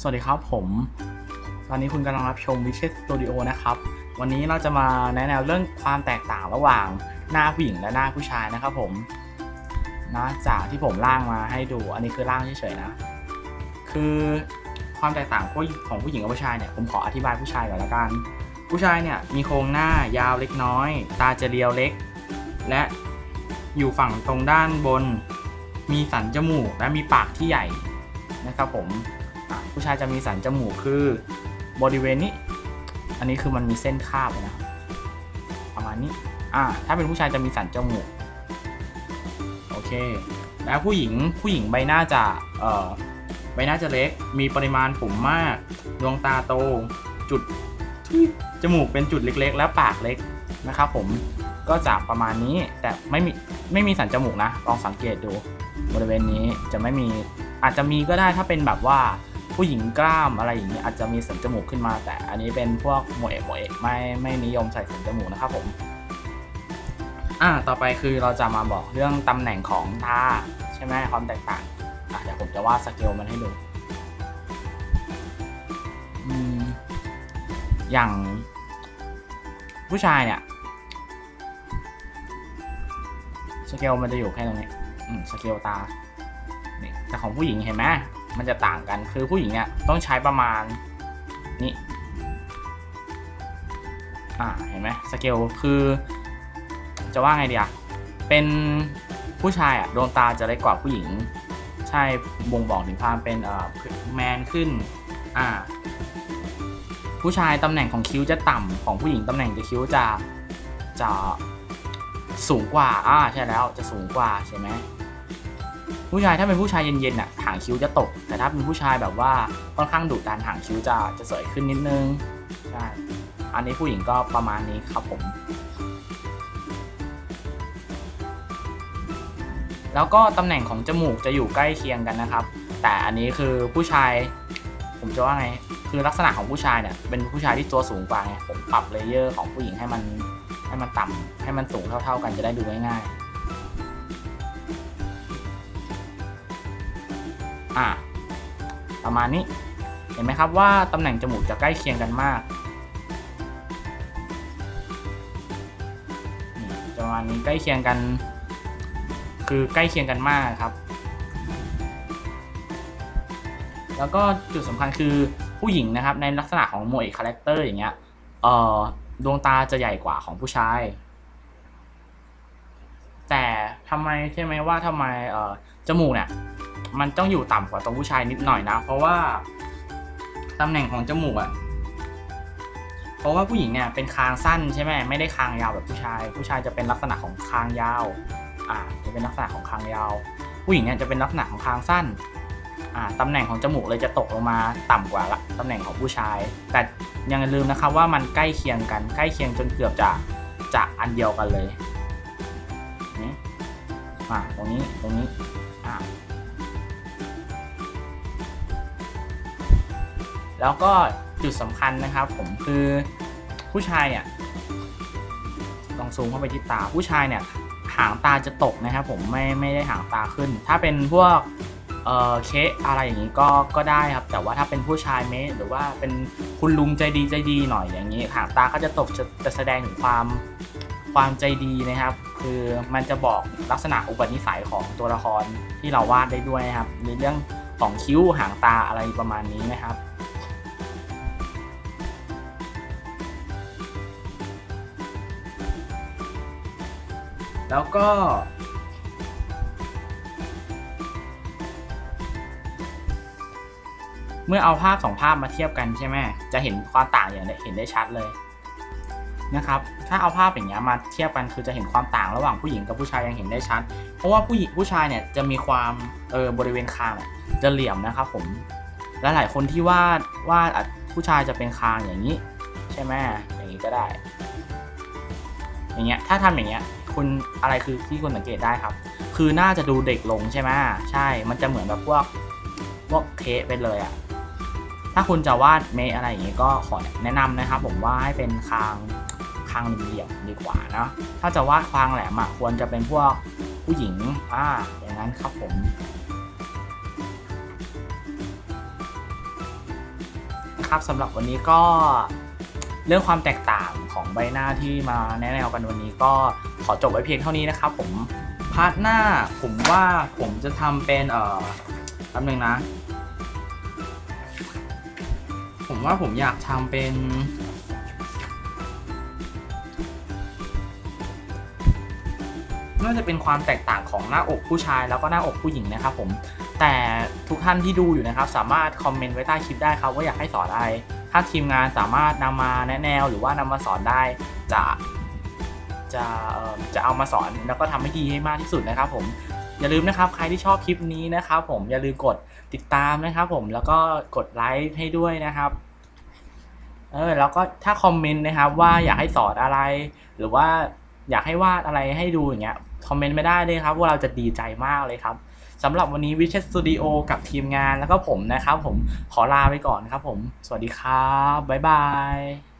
สวัสดีครับผม ตอนนี้คุณกำลังรับชมวิเชสสตูดิโอนะครับ วันนี้เราจะมาแนะแนวเรื่องความแตกต่างระหว่างหน้าผู้หญิงและหน้าผู้ชายนะครับผมนะจากที่ผมร่างมาให้ดู อันนี้คือร่างเฉยๆนะ คือความแตกต่างของผู้หญิงกับผู้ชายเนี่ย ผมขออธิบายผู้ชายก่อนละกัน ผู้ชายเนี่ยมีโครงหน้ายาวเล็กน้อย ตาจะเรียวเล็ก และอยู่ฝั่งตรงด้านบน มีสันจมูกและมีปากที่ใหญ่นะครับผม ผู้ชายจะมีสันจมูกคือบริเวณนี้ อันนี้คือมันมีเส้นคาบนะครับประมาณนี้ อ่า ถ้าเป็นผู้ชายจะมีสันจมูก โอเค แล้วผู้หญิง ผู้หญิงใบหน้าจะ เอ่อ ใบหน้าจะเล็ก มีปริมาณผมมาก ดวงตาโต จุด จมูกเป็นจุดเล็กๆ และปากเล็กนะครับผม ก็จะประมาณนี้ แต่ไม่มี ไม่มีสันจมูกนะ ลองสังเกตดู บริเวณนี้จะไม่มี อาจจะมีก็ได้ถ้าเป็นแบบว่า ผู้หญิงกล้ามอะไรอย่างนี้อาจจะมีสันจมูกขึ้นมา แต่อันนี้เป็นพวกโมเอะโมเอะไม่ไม่นิยมใส่สันจมูกนะครับผมอ่าต่อไปคือเราจะมาบอกเรื่องตำแหน่งของตาใช่ไหมความแตกต่างอะเดี๋ยวผมจะวาดสเกลมันให้ดูอย่างผู้ชายเนี่ยสเกลมันจะอยู่แค่ตรงนี้สเกลตานี่แต่ของผู้หญิงเห็นไหม มันจะต่างกันคือผู้หญิงเนี่ยต้องใช้ประมาณนี้อ่าเห็นไหมสเกลคือ จะว่าไงดีอะเป็นผู้ชายอะดวงตาจะเล็กกว่าผู้หญิง ใช่บ่งบอกถึงความเป็นเอ่อแมนขึ้นอ่าผู้ชายตำแหน่งของคิ้วจะต่ำของผู้หญิงตำแหน่งจะคิ้วจะจะสูงกว่าอ่าใช่แล้วจะสูงกว่าใช่ไหม ผู้ชายถ้าเป็นผู้ชายเย็นๆน่ะหางคิ้วจะตก แต่ถ้าเป็นผู้ชายแบบว่าค่อนข้างดุดันหางคิ้วจะจะสวยขึ้นนิดนึงใช่อันนี้ผู้หญิงก็ประมาณนี้ครับผม แล้วก็ตำแหน่งของจมูกจะอยู่ใกล้เคียงกันนะครับ แต่อันนี้คือผู้ชาย ผมจะว่าไงคือลักษณะของผู้ชายเนี่ยเป็นผู้ชายที่ตัวสูงกว่าไงผมปรับเลเยอร์ของผู้หญิงให้มันให้มันต่ำให้มันสูงเท่า ๆ กันจะได้ดูง่ายๆ อะประมาณนี้ เห็นไหมครับว่าตำแหน่งจมูกจะใกล้เคียงกันมากประมาณนี้ใกล้เคียงกัน คือใกล้เคียงกันมากครับ แล้วก็จุดสำคัญคือผู้หญิงนะครับในลักษณะของโมเอกคาแรคเตอร์อย่างเงี้ยเอ่อดวงตาจะใหญ่กว่าของผู้ชาย แต่ทำไมใช่ไหมว่าทำไมเอ่อจมูกเนี่ย มันต้องอยู่ต่ำกว่าตัวผู้ชายนิดหน่อยนะ เพราะว่าตำแหน่งของจมูกอะเพราะว่าผู้หญิงเนี่ยเป็นคางสั้นใช่ไหมไม่ได้คางยาวแบบผู้ชาย ผู้ชายจะเป็นลักษณะของคางยาวอ่าจะเป็นลักษณะของคางยาว ผู้หญิงเนี่ยจะเป็นลักษณะของคางสั้นอ่าตำแหน่งของจมูกเลยจะตกลงมาต่ำกว่าละตำแหน่งของผู้ชาย แต่ยังลืมนะครับว่ามันใกล้เคียงกันใกล้เคียงจนเกือบจะจะอันเดียวกันเลยนี่อ่าตรงนี้ตรงนี้ แล้วก็จุดสำคัญนะครับผมคือผู้ชายเนี่ยลองซูมเข้าไปที่ตาผู้ชายเนี่ยหางตาจะตกนะครับผมไม่ไม่ได้หางตาขึ้น ถ้าเป็นพวกเออเคสอะไรอย่างนี้ก็ก็ได้ครับแต่ว่าถ้าเป็นผู้ชายเมสหรือว่าเป็นคุณลุงใจดีใจดีหน่อยอย่างนี้หางตาก็จะตกจะจะแสดงถึงความความใจดีนะครับ คือมันจะบอกลักษณะอุปนิสัยของตัวละครที่เราวาดได้ด้วยนะครับในเรื่องของคิ้วหางตาอะไรประมาณนี้นะครับ แล้วก็ เมื่อเอาภาพสองภาพมาเทียบกันใช่ไหมจะเห็นความต่างอย่างเห็นได้ชัดเลยนะครับ ถ้าเอาภาพอย่างเงี้ยมาเทียบกันคือจะเห็นความต่างระหว่างผู้หญิงกับผู้ชายยังเห็นได้ชัด เพราะว่าผู้หญิงผู้ชายเนี่ยจะมีความเออบริเวณคางจะเหลี่ยมนะครับผม และหลายคนที่วาดวาดผู้ชายจะเป็นคางอย่างนี้ ใช่ไหมอย่างนี้ก็ได้ อย่างเงี้ยถ้าทำอย่างเงี้ย คุณอะไรคือที่คุณสังเกตได้ครับ คือน่าจะดูเด็กลงใช่ไหมใช่ มันจะเหมือนแบบพวกพวกเคะไปเลยอะถ้าคุณจะวาดเมอะไรอย่างงี้ก็ขอแนะนำนะครับ ผมว่าให้เป็นคางคางเหลี่ยมดีกว่านะถ้าจะวาดคางแหลมอะควรจะเป็นพวกผู้หญิงอ่าอย่างนั้นครับผมครับสำหรับวันนี้ก็ เรื่องความแตกต่างของใบหน้าที่มาแนะแนวกันวันนี้ก็ขอจบไว้เพียงเท่านี้นะครับผมพาร์ทหน้าผมว่าผมจะทำเป็นเอ่อแป๊บนึงนะ ผมว่าผมอยากทำเป็นน่าจะเป็นความแตกต่างของหน้าอกผู้ชายแล้วก็หน้าอกผู้หญิงนะครับผมแต่ทุกท่านที่ดูอยู่นะครับ สามารถคอมเมนต์ไว้ใต้คลิปได้ครับว่าอยากให้สอนอะไร ถ้าทีมงานสามารถนำมาแนะแนวหรือว่านำมาสอนได้จะจะเอ่อจะเอามาสอนแล้วก็ทำให้ดีให้มากที่สุดนะครับ ผมอย่าลืมนะครับใครที่ชอบคลิปนี้นะครับ ผมอย่าลืมกดติดตามนะครับ ผมแล้วก็กดไลค์ให้ด้วยนะครับเออแล้วก็ถ้าคอมเมนต์นะครับว่าอยากให้สอนอะไร หรือว่าอยากให้วาดอะไรให้ดูอย่างเงี้ย คอมเมนต์ไม่ได้เลยครับว่าเราจะดีใจมากเลยครับสำหรับวันนี้วิช e สตูดิโอกับทีมงานแล้วก็ผมนะครับผมขอลาไปก่อนครับผม สวัสดีครับ บ๊ายบาย